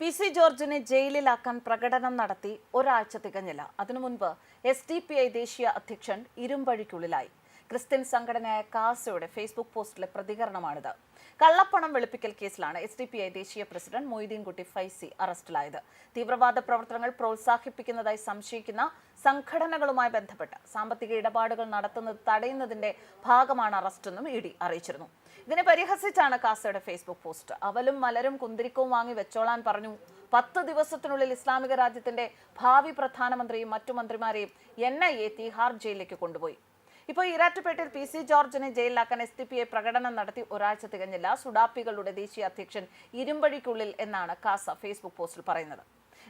P C ജോർജിനെ ജയിലിലാക്കാൻ പ്രകടനം നടത്തി ഒരാഴ്ച തികഞ്ഞില്ല. അതിനു മുൻപ് എസ് ഡി പി ഐ ദേശീയ അധ്യക്ഷൻ ഇരുമ്പഴിക്കുള്ളിലായി. ക്രിസ്ത്യൻ സംഘടനയായ കാസയുടെ ഫേസ്ബുക്ക് പോസ്റ്റിലെ പ്രതികരണമാണിത്. കള്ളപ്പണം വെളുപ്പിക്കൽ കേസിലാണ് എസ് ഡി പി ഐ ദേശീയ പ്രസിഡന്റ് മൊയ്തീൻകുട്ടി ഫൈസി അറസ്റ്റിലായത്. തീവ്രവാദ പ്രവർത്തനങ്ങൾ പ്രോത്സാഹിപ്പിക്കുന്നതായി സംശയിക്കുന്ന സംഘടനകളുമായി ബന്ധപ്പെട്ട് സാമ്പത്തിക ഇടപാടുകൾ നടത്തുന്നത് തടയുന്നതിന്റെ ഭാഗമാണ് അറസ്റ്റെന്നും ഇ ഡി അറിയിച്ചിരുന്നു. ഇതിനെ പരിഹസിച്ചാണ് കാസയുടെ ഫേസ്ബുക്ക് പോസ്റ്റ്. അവലും മലരും കുന്തിരിക്കവും വാങ്ങി വെച്ചോളാൻ പറഞ്ഞു. പത്ത് ദിവസത്തിനുള്ളിൽ ഇസ്ലാമിക രാജ്യത്തിന്റെ ഭാവി പ്രധാനമന്ത്രിയും മറ്റു മന്ത്രിമാരെയും എൻ ഐ എ തീഹാർ ജയിലിലേക്ക് കൊണ്ടുപോയി. ഇപ്പോൾ ഈരാറ്റുപേട്ടയിൽ പി സി ജോർജിനെ ജയിലിലാക്കാൻ എസ് ഡി പി ഐ പ്രകടനം നടത്തി ഒരാഴ്ച തികഞ്ഞില്ല. സുഡാപ്പികളുടെ ദേശീയ അധ്യക്ഷൻ ഇരുമ്പഴിക്കുള്ളിൽ എന്നാണ് കാസ ഫേസ്ബുക്ക് പോസ്റ്റിൽ പറയുന്നത്.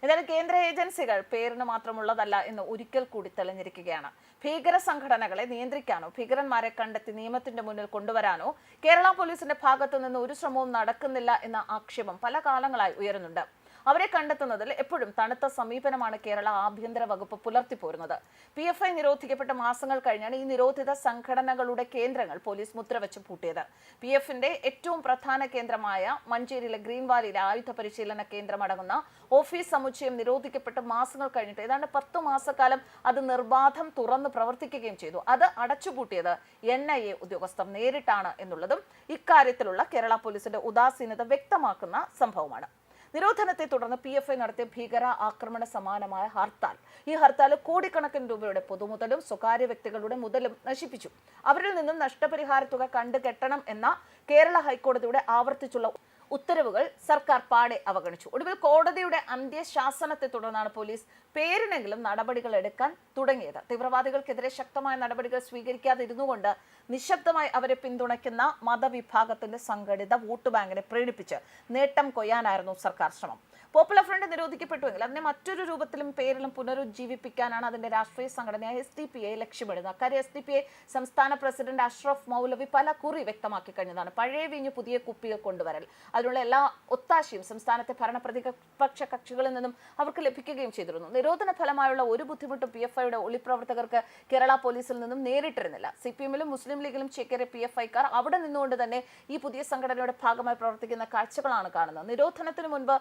എന്നാലും കേന്ദ്ര ഏജൻസികൾ പേരിന് മാത്രമുള്ളതല്ല എന്ന് ഒരിക്കൽ കൂടി തെളിഞ്ഞിരിക്കുകയാണ്. ഭീകര സംഘടനകളെ നിയന്ത്രിക്കാനോ ഭീകരന്മാരെ കണ്ടെത്തി നിയമത്തിന്റെ മുന്നിൽ കൊണ്ടുവരാനോ കേരള പോലീസിന്റെ ഭാഗത്തു നിന്ന് ഒരു ശ്രമവും നടക്കുന്നില്ല എന്ന ആക്ഷേപം പല കാലങ്ങളായി ഉയരുന്നുണ്ട്. അവരെ കണ്ടെത്തുന്നതിൽ എപ്പോഴും തണുത്ത സമീപനമാണ് കേരള ആഭ്യന്തര വകുപ്പ് പുലർത്തിപ്പോരുന്നത് പി എഫ് ഐ നിരോധിക്കപ്പെട്ട മാസങ്ങൾ കഴിഞ്ഞാണ് ഈ നിരോധിത സംഘടനകളുടെ കേന്ദ്രങ്ങൾ പോലീസ് മുദ്രവെച്ച് പൂട്ടിയത്. പി എഫിന്റെ ഏറ്റവും പ്രധാന കേന്ദ്രമായ മഞ്ചേരിയിലെ ഗ്രീൻ വാലിയിലെ ആയുധ പരിശീലന കേന്ദ്രമടങ്ങുന്ന ഓഫീസ് സമുച്ചയം നിരോധിക്കപ്പെട്ട് മാസങ്ങൾ കഴിഞ്ഞിട്ട് ഏതാണ്ട് പത്ത് മാസക്കാലം അത് നിർബാധം തുറന്ന് പ്രവർത്തിക്കുകയും ചെയ്തു. അത് അടച്ചുപൂട്ടിയത് എൻ ഐ എ ഉദ്യോഗസ്ഥർ നേരിട്ടാണ് എന്നുള്ളതും ഇക്കാര്യത്തിലുള്ള കേരള പോലീസിന്റെ ഉദാസീനത വ്യക്തമാക്കുന്ന സംഭവമാണ്. നിരോധനത്തെ തുടർന്ന് പി എഫ് ഐ നടത്തിയ ഭീകര ആക്രമണ സമാനമായ ഹർത്താൽ. ഈ ഹർത്താൽ കോടിക്കണക്കിന് രൂപയുടെ പൊതുമുതലും സ്വകാര്യ വ്യക്തികളുടെ മുതലും നശിപ്പിച്ചു. അവരിൽ നിന്നും നഷ്ടപരിഹാര തുക കണ്ടുകെട്ടണം എന്ന കേരള ഹൈക്കോടതിയുടെ ആവർത്തിച്ചുള്ള ഉത്തരവുകൾ സർക്കാർ പാടെ അവഗണിച്ചു. ഒടുവിൽ കോടതിയുടെ അന്ത്യശാസനത്തെ തുടർന്നാണ് പോലീസ് പേരിനെങ്കിലും നടപടികൾ എടുക്കാൻ തുടങ്ങിയത്. തീവ്രവാദികൾക്കെതിരെ ശക്തമായ നടപടികൾ സ്വീകരിക്കാതിരുന്നുകൊണ്ട് നിശബ്ദമായി അവരെ പിന്തുണയ്ക്കുന്ന മതവിഭാഗത്തിന്റെ സംഘടിത വോട്ട് ബാങ്കിനെ പ്രീണിപ്പിച്ച് നേട്ടം കൊയ്യാനായിരുന്നു സർക്കാർ ശ്രമം. പോപ്പുലർ ഫ്രണ്ട് നിരോധിക്കപ്പെട്ടുവെങ്കിൽ അതിനെ മറ്റൊരു രൂപത്തിലും പേരിലും പുനരുജ്ജീവിപ്പിക്കാനാണ് അതിന്റെ രാഷ്ട്രീയ സംഘടനയായ എസ് ഡി പി ഐ ലക്ഷ്യമിടുന്നത്. അക്കാര്യം എസ് ഡി പി ഐ സംസ്ഥാന പ്രസിഡന്റ് അഷ്റഫ് മൗലവി പല കുറി വ്യക്തമാക്കി കഴിഞ്ഞതാണ്. പഴയ വീഞ്ഞ് പുതിയ കുപ്പികൾ കൊണ്ടുവരൽ അതിനുള്ള എല്ലാ ഒത്താശയും സംസ്ഥാനത്തെ ഭരണപ്രതിപക്ഷ കക്ഷികളിൽ നിന്നും അവർക്ക് ലഭിക്കുകയും ചെയ്തിരുന്നു. നിരോധന ഫലമായുള്ള ഒരു ബുദ്ധിമുട്ടും പി എഫ് ഐയുടെ ഒളിപ്രവർത്തകർക്ക് കേരള പോലീസിൽ നിന്നും നേരിട്ടിരുന്നില്ല. സി പി എമ്മിലും മുസ്ലിം ലീഗിലും ചേക്കേറിയ പി എഫ് ഐക്കാർ അവിടെ നിന്നുകൊണ്ട് തന്നെ ഈ പുതിയ സംഘടനയുടെ ഭാഗമായി പ്രവർത്തിക്കുന്ന കാഴ്ചകളാണ് കാണുന്നത്. നിരോധനത്തിന് മുൻപ്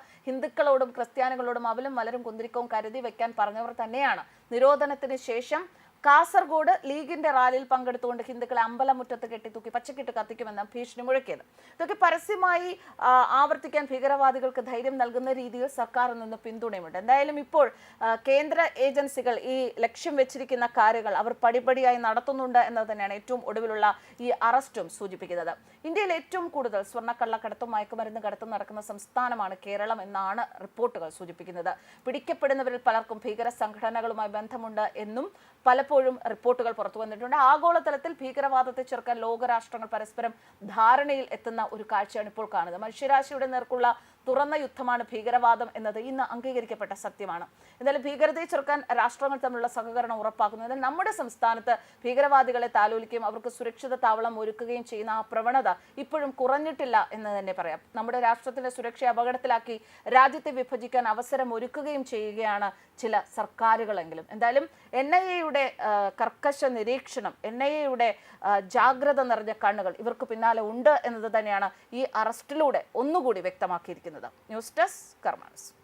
ഹിന്ദുക്കളോടും ക്രിസ്ത്യാനികളോടും അവലും മലരും കുന്തിരിക്കവും കരുതി വെക്കാൻ പറഞ്ഞവർ തന്നെയാണ്. നിരോധനത്തിന് ശേഷം കാസർഗോഡ് ലീഗിന്റെ റാലിയിൽ പങ്കെടുത്തുകൊണ്ട് ഹിന്ദുക്കളെ അമ്പലമുറ്റത്ത് കെട്ടിത്തൂക്കി പച്ചക്കിട്ട് കത്തിക്കുമെന്ന് ഭീഷണി മുഴക്കിയത്. ഇതൊക്കെ പരസ്യമായി ആവർത്തിക്കാൻ ഭീകരവാദികൾക്ക് ധൈര്യം നൽകുന്ന രീതിയിൽ സർക്കാരിൽ നിന്ന് പിന്തുണയുമുണ്ട്. എന്തായാലും ഇപ്പോൾ കേന്ദ്ര ഏജൻസികൾ ഈ ലക്ഷ്യം വെച്ചിരിക്കുന്ന കാര്യങ്ങൾ അവർ പടിപടിയായി നടത്തുന്നുണ്ട് എന്നത് തന്നെയാണ് ഏറ്റവും ഒടുവിലുള്ള ഈ അറസ്റ്റും സൂചിപ്പിക്കുന്നത്. ഇന്ത്യയിൽ ഏറ്റവും കൂടുതൽ സ്വർണക്കള്ളക്കടത്തും മയക്കുമരുന്ന് കടത്തും നടക്കുന്ന സംസ്ഥാനമാണ് കേരളം എന്നാണ് റിപ്പോർട്ടുകൾ സൂചിപ്പിക്കുന്നത്. പിടിക്കപ്പെടുന്നവരിൽ പലർക്കും ഭീകര സംഘടനകളുമായി ബന്ധമുണ്ട് എന്നും പലപ്പോഴും റിപ്പോർട്ടുകൾ പുറത്തു വന്നിട്ടുണ്ട്. ആഗോളതലത്തിൽ ഭീകരവാദത്തെ ചെറുക്കാൻ ലോകരാഷ്ട്രങ്ങൾ പരസ്പരം ധാരണയിൽ എത്തുന്ന ഒരു കാഴ്ചയാണ് ഇപ്പോൾ കാണുന്നത്. മനുഷ്യരാശിയുടെ നേർക്കുള്ള തുറന്ന യുദ്ധമാണ് ഭീകരവാദം എന്നത്. ഇന്ന് അംഗീകരിക്കപ്പെട്ട സത്യമാണ്. എന്നാലും ഭീകരതയെ ചെറുക്കാൻ രാഷ്ട്രങ്ങൾ തമ്മിലുള്ള സഹകരണം ഉറപ്പാക്കുന്നു. എന്നാൽ നമ്മുടെ സംസ്ഥാനത്ത് ഭീകരവാദികളെ താലോലിക്കുകയും അവർക്ക് സുരക്ഷിത താവളം ഒരുക്കുകയും ചെയ്യുന്ന ആ പ്രവണത ഇപ്പോഴും കുറഞ്ഞിട്ടില്ല എന്ന് തന്നെ പറയാം. നമ്മുടെ രാഷ്ട്രത്തിന്റെ സുരക്ഷയെ അപകടത്തിലാക്കി രാജ്യത്തെ വിഭജിക്കാൻ അവസരം ഒരുക്കുകയും ചെയ്യുകയാണ് ചില സർക്കാരുകളെങ്കിലും. എന്തായാലും എൻ ഐ എയുടെ കർക്കശ നിരീക്ഷണം എൻ ഐ എയുടെ ജാഗ്രത നിറഞ്ഞ കണ്ണുകൾ ഇവർക്ക് പിന്നാലെ ഉണ്ട് എന്നത് തന്നെയാണ് ഈ അറസ്റ്റിലൂടെ ഒന്നുകൂടി വ്യക്തമാക്കിയിരിക്കുന്നത്. News desk കർമാനസ്.